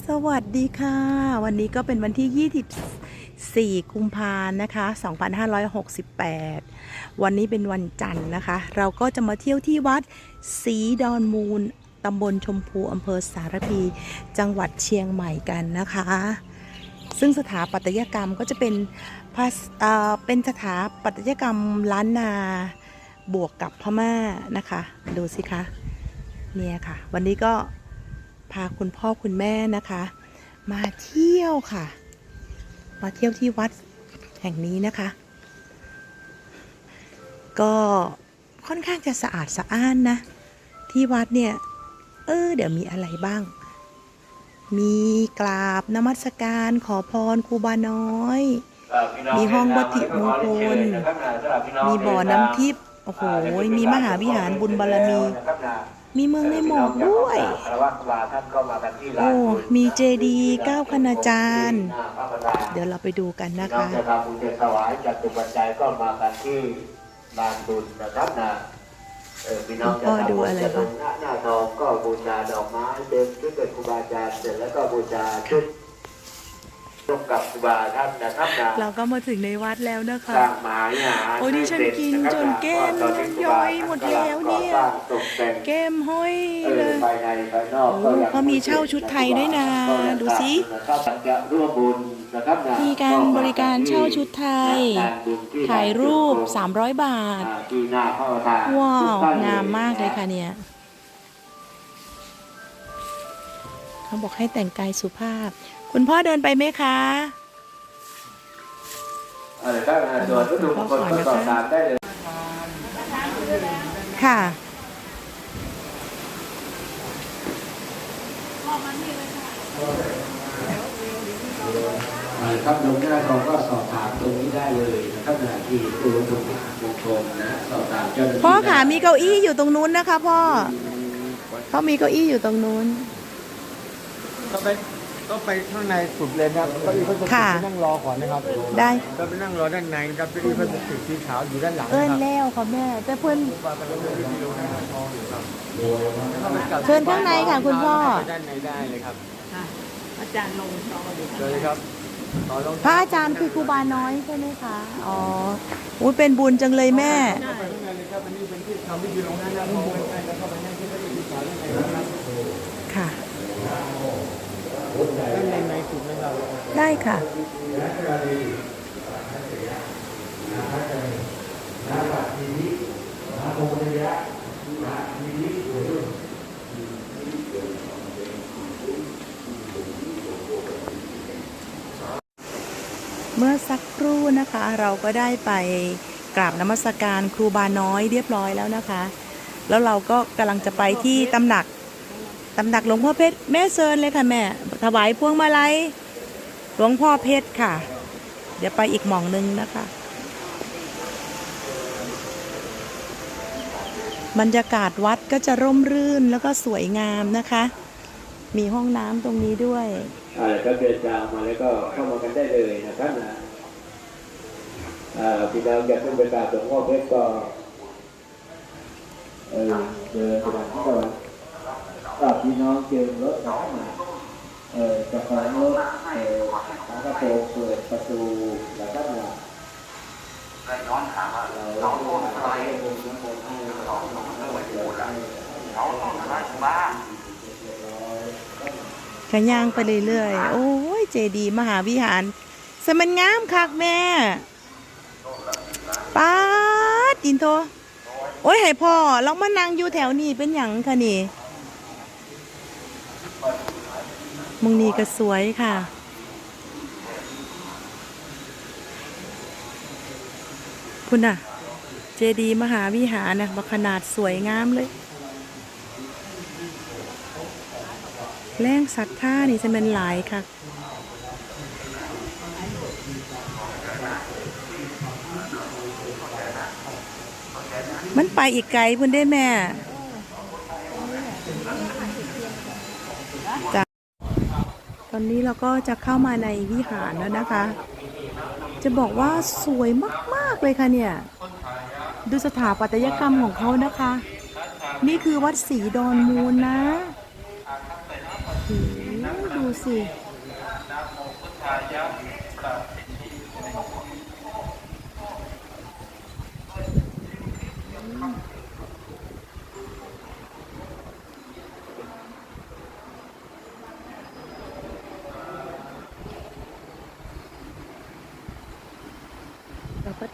สวัสดีค่ะ วันนี้ก็เป็นวันที่ 24 กุมภาพันธ์นะคะ 2568 วันนี้เป็นวันจันทร์นะคะ เราก็จะมาเที่ยวที่วัดศรีดอนมูลตำบลชมพูอำเภอสารพี จังหวัดเชียงใหม่กันนะคะ ซึ่งสถาปัตยกรรมก็จะเป็นเเป็นสถาปัตยกรรมล้านนาบวกกับพม่านะคะ ดูสิคะ เนี่ยค่ะ วันนี้ก็ พาคุณพ่อคุณแม่นะคะ มาเที่ยวค่ะ มาเที่ยวที่วัดแห่งนี้นะคะ ก็ค่อนข้างจะสะอาดสะอ้านนะ ที่วัดเนี่ย เออ เดี๋ยวมีอะไรบ้าง มีกราบนมัสการขอพรครูบาน้อย มีห้องวัตถิมงคล มีบ่อน้ำทิพย์โอ้โห มีมหาวิหารบุญบารมี มีเมืองในหมอกด้วย โอ้ มีเจดีย์เก้าคณาจารย์ เดี๋ยวเราไปดูกันนะน้องคะจะทำบุญจะถวายจัดตุปัจจัยก็มากันที่ลานบุญนะครับนะเออพี่น้องจะพ่อทำดูบุญอะไรจะลบ้างงหน้าหน้าทองก็บูชาดอกไม้เต็มชุดเป็นครูบาอาจารย์เสร็จแล้วก็บูชาชุด ร่วมกับครูบาท่านนะครับนะเราก็มาถึงในวัดแล้วนะคะ สร้างหมายหาโอ้ยดิฉันกินจนแก้มย่อยหมดแล้วเนี่ยสร้างตกแต่งแก้มห้อยเอเลอยภายในภายนอกก็ยังเขามีเช่าชุดไทยด้วยนะดูสินะครับจะร่วมบุญนะครับนะมีการบริการเช่าชุดไทยงานบุญที่ถ่ายรูป 300 บาทอ่าที่หน้าพระประธานว้าวทุท่นงามมากเลยค่ะเนี่ย เขาบอกให้แต่งกายสุภาพ คุณพ่อเดินไปไหมคะเออถ้าส่วนวัตถุมงคลก็สอบถามได้เลยค่ะครับลงหน้าทองก็สอบถามตรงนี้ได้เลยนะครับนะที่ตัววัตถุมงคลนะสอบถามเจ้าหน้าที่พ่อขามีเก้าอี้อยู่ตรงนู้นนะคะพ่อพ่อมีเก้าอี้อยู่ตรงนู้น ก็ไปก็ไปข้างในสุดเลยนะครับเก็อีพลาสติกค่ะ ไปนั่งรอก่อนนะครับได้ก็ไปนั่งรอด้านในนะครับเก็อีพลาสติกสีขาวอยู่ด้านหลังเอิ้นะนครับแล้วค่ะแม่แต่เพื่อนว่ากันเลยที่โรงงานทองอยู่ครับแล้วก็ไปกลับเชิญข้างในค่ะคุณพ่อ ไปด้านในได้เลยครับอาจารย์ลงรออยู่เชิญเลยครับต่อรองพระอาจารย์คือครูบาน้อยใช่ไหมคะอ๋ออุ้ยเป็นบุญจังเลยแม่ เข้าไปข้างในเลยครับอันนี้เป็นที่ทำพิธีลงหน้าหน้าทองไว้ ได้ค่ะ เมื่อสักครู่นะคะเราก็ได้ไปกราบนมัสการครูบาน้อยเรียบร้อยแล้วนะคะ แล้วเราก็กำลังจะไปที่ตำหนัก ตำหนักหลวงพ่อเพชรแม่เซินเลยค่ะแม่ ถวายพวงมาลัยหลวงพ่อเพชรค่ะ เดี๋ยวไปอีกหม่องนึงนะคะ บรรยากาศวัดก็จะร่มรื่นแล้วก็สวยงามนะคะ มีห้องน้ำตรงนี้ด้วยอ่าก็เดินทางมาแล้วก็เข้ามากันได้เลยนะครับนะอ่าพี่น้องอยากขึ้นไปกาบหลวงพ่อเพชรก็เออเดินไปทางก่อน ก็พี่น้องเจอรถนะครับนะเออจะขอรถเออฝากระโปรงเปิดประตูนะครับนะเราโอ้อะไรโอ้ยน้ำมันให้เราก็ย่างไปเรื่อยๆ โอ้ย เจดี มหาวิหาร สมันงามคักแม่ป้าดินโท โอ้ยให้พ่อลองมานั่งอยู่แถวนี้เป็นหยังคะนี่ มึงนีก็สวยค่ะคุณน่ะ เจดีมหาวิหารนะว่าขนาดสวยงามเลย แรงศรัทธานี่จะเป็นหลายค่ะมันไปอีกไกลพิ่นได้แม่ ตอนนี้เราก็จะเข้ามาในวิหารแล้วนะคะ จะบอกว่าสวยมาก ๆ เลยค่ะเนี่ย ดูสถาปัตยกรรมของเขานะคะ นี่คือวัดศรีดอนมูลนะดูสิ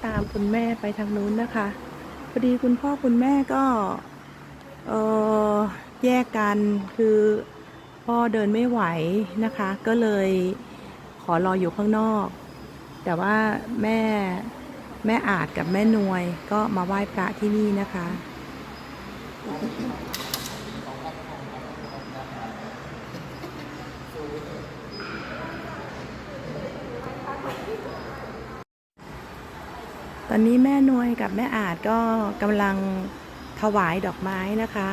ตามคุณแม่ไปทางนู้นนะคะ พอดีคุณพ่อคุณแม่ก็เออแยกกันคือพ่อเดินไม่ไหวนะคะ ก็เลยขอรออยู่ข้างนอก แต่ว่าแม่แม่อาจกับแม่นวยก็มาไหว้พระที่นี่นะคะ ตอนนี้แม่นวยกับแม่อาจก็กำลังถวายดอกไม้นะคะ